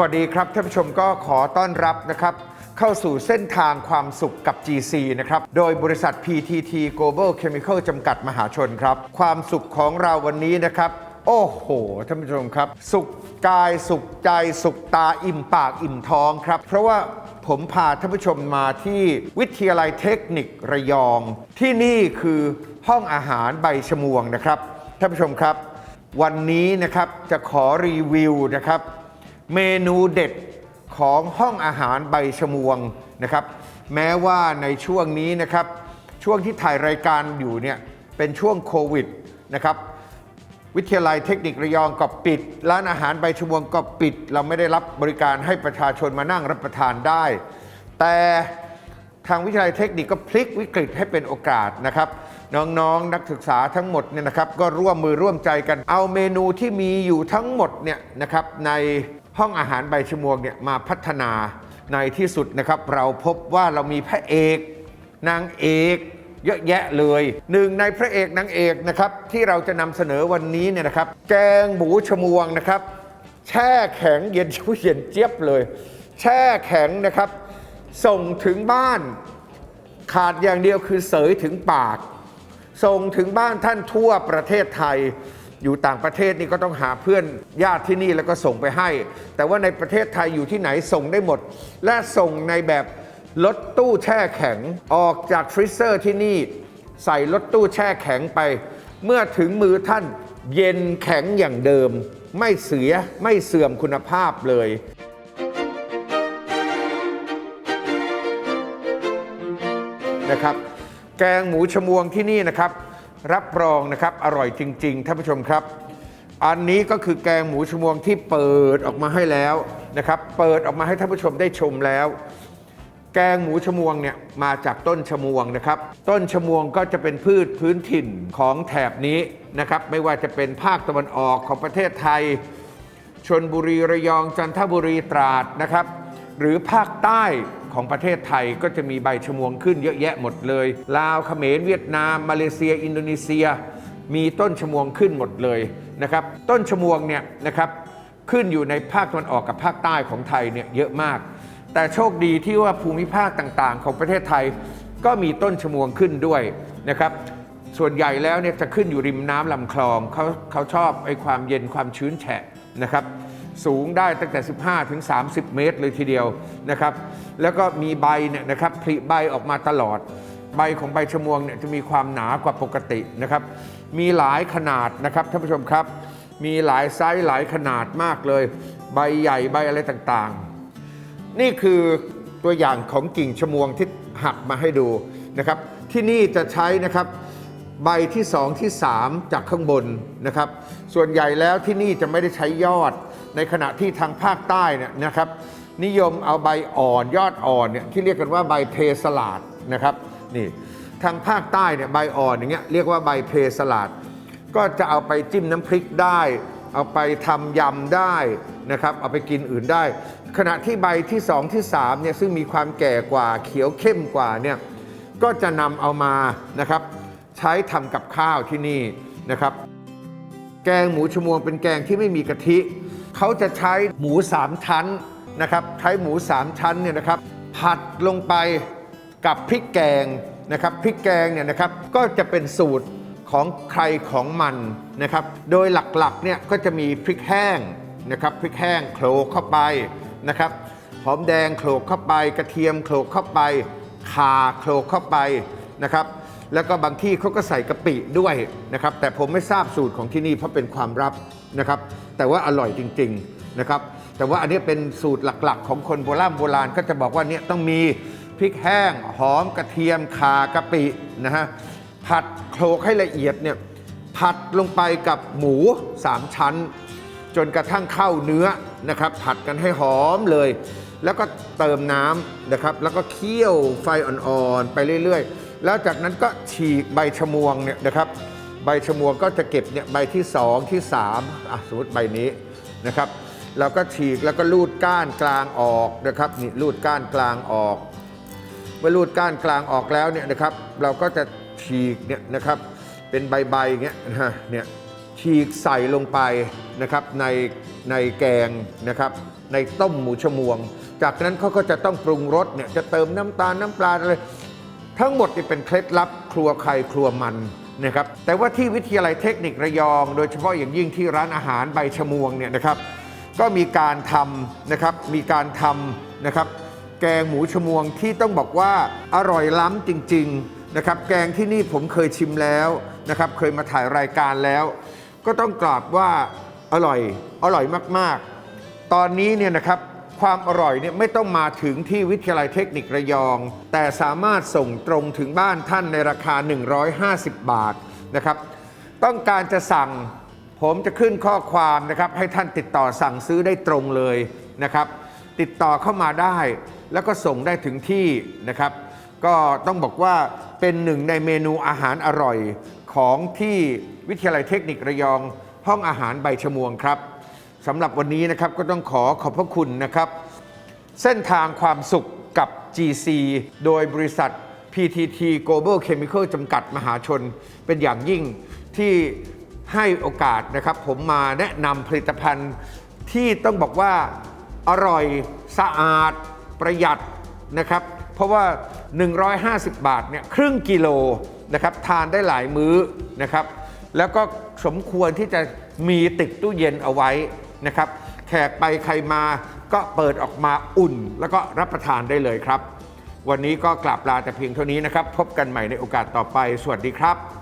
วัสดีครับท่านผู้ชมก็ขอต้อนรับนะครับ เข้าสู่เส้นทางความสุขกับ GC นะครับ โดยบริษัท PTT Global Chemical จำกัดมหาชนครับ ความสุขของเราวันนี้นะครับ โอ้โหท่านผู้ชมครับ สุขกายสุขใจสุขตาอิ่มปากอิ่มท้องครับ เพราะว่าผมพาท่านผู้ชมมาที่วิทยาลัยเทคนิคระยอง ที่นี่คือห้องอาหารใบชมวงนะครับท่านผู้ชมครับ วันนี้นะครับจะขอรีวิวนะครับ เมนูเด็ดของห้องอาหารใบชมวงนะครับ แม้ว่าในช่วงนี้นะครับ ช่วงที่ถ่ายรายการอยู่เนี่ยเป็นช่วงโควิดนะครับ วิทยาลัยเทคนิคระยองก็ปิด ร้านอาหารใบชมวงก็ปิด เราไม่ได้รับบริการให้ประชาชนมานั่งรับประทานได้ แต่ทางวิทยาลัยเทคนิคก็พลิกวิกฤตให้เป็นโอกาสนะครับ น้องๆนนักศึกษาทั้งหมดเนี่ยนะครับก็ร่วมมือร่วมใจกัน เอาเมนูที่มีอยู่ทั้งหมดเนี่ยนะครับในห้องอาหารใบชมวงเนี่ยมาพัฒนาในที่สุดนะครับเราพบว่าเรามีพระเอก นางเอกเยอะแยะเลยหนึ่งในพระเอกนางเอกนะครับที่เราจะนำเสนอวันนี้เนี่ยนะครับ แกงหมูชมวงนะครับ แช่แข็งเย็นชุ่ยเย็นเจี๊ยบเลย แช่แข็งนะครับ ส่งถึงบ้าน ขาดอย่างเดียวคือเสยถึงปาก ส่งถึงบ้านท่านทั่วประเทศไทย อยู่ต่างประเทศนี่ก็ต้องหาเพื่อนญาติที่นี่แล้วก็ส่งไปให้ แต่ว่าในประเทศไทยอยู่ที่ไหนส่งได้หมด และส่งในแบบรถตู้แช่แข็งออกจากฟรีเซอร์ที่นี่ ใส่รถตู้แช่แข็งไป เมื่อถึงมือท่านเย็นแข็งอย่างเดิม ไม่เสียไม่เสื่อมคุณภาพเลยนะครับ แกงหมูชมวงที่นี่นะครับ รับรองนะครับอร่อยจริงๆท่านผู้ชมครับ อันนี้ก็คือแกงหมูชมวงที่เปิดออกมาให้แล้วนะครับ เปิดออกมาให้ท่านผู้ชมได้ชมแล้ว แกงหมูชมวงเนี่ยมาจากต้นชมวงนะครับ ต้นชมวงก็จะเป็นพืชพื้นถิ่นของแถบนี้นะครับ ไม่ว่าจะเป็นภาคตะวันออกของประเทศไทยชนบุรีระยองจันทบุรีตราดนะครับ หรือภาคใต้ของประเทศไทยก็จะมีใบชมวงขึ้นเยอะแยะหมดเลย ลาวเขมรเวียดนาม มาเลเซีย อินโดนีเซีย มีต้นชมวงขึ้นหมดเลยนะครับ ต้นชมวงเนี่ยนะครับขึ้นอยู่ในภาคตะวันออกกับภาคใต้ของไทยเนี่ยเยอะมาก แต่โชคดีที่ว่าภูมิภาคต่างๆ ของประเทศไทยก็มีต้นชมวงขึ้นด้วยนะครับ ส่วนใหญ่แล้วเนี่ยจะขึ้นอยู่ริมน้ำลำคลองเขาเขาชอบไอ้ความเย็นความชื้นแฉะนะครับ สูงได้ตั้งแต่ 15 ถึง 30 เมตรเลยทีเดียวนะครับ แล้วก็มีใบเนี่ยนะครับผลิใบออกมาตลอด ใบของใบชะมวงเนี่ยจะมีความหนากว่าปกตินะครับ มีหลายขนาดนะครับท่านผู้ชมครับ มีหลายไซส์หลายขนาดมากเลย ใบใหญ่ใบอะไรต่างๆ นี่คือตัวอย่างของกิ่งชะมวงที่หักมาให้ดูนะครับ ที่นี่จะใช้นะครับ ใบที่ 2 ที่ 3 จากข้างบนนะครับ ส่วนใหญ่แล้วที่นี่จะไม่ได้ใช้ยอด ในขณะที่ทางภาคใต้เนี่ยนะครับ นิยมเอาใบอ่อนยอดอ่อนเนี่ยที่เรียกกันว่าใบเพสลาดนะครับนี่ทางภาคใต้เนี่ยใบอ่อนอย่างเงี้ยเรียกว่าใบเพสลาด ก็จะเอาไปจิ้มน้ำพริกได้ เอาไปทำยำได้นะครับ เอาไปกินอื่นได้ ขณะที่ใบที่สองที่สามเนี่ยซึ่งมีความแก่กว่าเขียวเข้มกว่าเนี่ยก็จะนำเอามานะครับ ใช้ทำกับข้าวที่นี่นะครับ แกงหมูชมวงเป็นแกงที่ไม่มีกะทิ เขาจะใช้หมูสามชั้นนะครับ ใช้หมูสามชั้นเนี่ยนะครับผัดลงไปกับพริกแกงนะครับพริกแกงเนี่ยนะครับก็จะเป็นสูตรของใครของมันนะครับ โดยหลักๆเนี่ยก็จะมีพริกแห้งนะครับพริกแห้งโขลกเข้าไปนะครับหอมแดงโขลกเข้าไป กระเทียมโขลกเข้าไปข่าโขลกเข้าไปนะครับ แล้วก็บางที่เขาก็ใส่กะปิด้วยนะครับ แต่ผมไม่ทราบสูตรของที่นี่เพราะเป็นความลับนะครับ แต่ว่าอร่อยจริงๆนะครับ แต่ว่าอันนี้เป็นสูตรหลักๆ ของคนโบราณโบราณก็จะบอกว่าเนี่ยต้องมีพริกแห้ง หอมกระเทียมข่ากะปินะฮะผัดโขลกให้ละเอียดเนี่ยผัดลงไปกับหมูสามชั้น จนกระทั่งเข้าเนื้อนะครับ ผัดกันให้หอมเลย แล้วก็เติมน้ำนะครับ แล้วก็เคี่ยวไฟอ่อนๆไปเรื่อยๆ แล้วจากนั้นก็ฉีกใบชมวงเนี่ยนะครับ ใบชมวงก็จะเก็บเนี่ยใบที่ 2 ที่3อะสมมติใบนี้นะครับเราก็ฉีกแล้วก็ลูดก้านกลางออกนะครับนี่ลูดก้านกลางออก เมื่อรูดก้านกลางออกแล้วเนี่ยนะครับ เราก็จะฉีกเนี่ยนะครับเป็นใบๆอย่างเงี้ยนะเนี่ยฉีกใส่ลงไปนะครับในในแกงนะครับ ในต้มหมูชมวง จากนั้นเขาก็จะต้องปรุงรสเนี่ยจะเติมน้ำตาลน้ำปลาอะไร ทั้งหมดนี่เป็นเคล็ดลับครัวใครครัวมันนะครับแต่ว่าที่วิทยาลัยเทคนิคระยอง โดยเฉพาะอย่างยิ่งที่ร้านอาหารใบชมวงเนี่ยนะครับก็มีการทำนะครับมีการทำนะครับแกงหมูชมวงที่ต้องบอกว่าอร่อยล้ำจริงๆนะครับแกงที่นี่ผมเคยชิมแล้วนะครับเคยมาถ่ายรายการแล้ว ก็ต้องกราบว่าอร่อยอร่อยมากๆ ตอนนี้เนี่ยนะครับ ความอร่อยเนี่ยไม่ต้องมาถึงที่วิทยาลัยเทคนิคระยอง แต่สามารถส่งตรงถึงบ้านท่านในราคา 150 บาทนะครับ ต้องการจะสั่งผมจะขึ้นข้อความนะครับ ให้ท่านติดต่อสั่งซื้อได้ตรงเลยนะครับ ติดต่อเข้ามาได้ แล้วก็ส่งได้ถึงที่นะครับ ก็ต้องบอกว่าเป็นหนึ่งในเมนูอาหารอร่อยของที่วิทยาลัยเทคนิคระยอง ห้องอาหารใบชมวงครับ สำหรับวันนี้นะครับก็ต้องขอขอบพระคุณนะครับ เส้นทางความสุขกับ GC โดยบริษัท PTT Global Chemical จำกัดมหาชน เป็นอย่างยิ่งที่ให้โอกาสนะครับ ผมมาแนะนำผลิตภัณฑ์ที่ต้องบอกว่าอร่อยสะอาดประหยัดนะครับ เพราะว่า 150 บาทเนี่ยครึ่งกิโลนะครับทานได้หลายมื้อนะครับ แล้วก็สมควรที่จะมีติดตู้เย็นเอาไว้ นะครับ แขกไปใครมาก็เปิดออกมาอุ่น แล้วก็รับประทานได้เลยครับ วันนี้ก็กลับลาแต่เพียงเท่านี้นะครับ พบกันใหม่ในโอกาสต่อไป สวัสดีครับ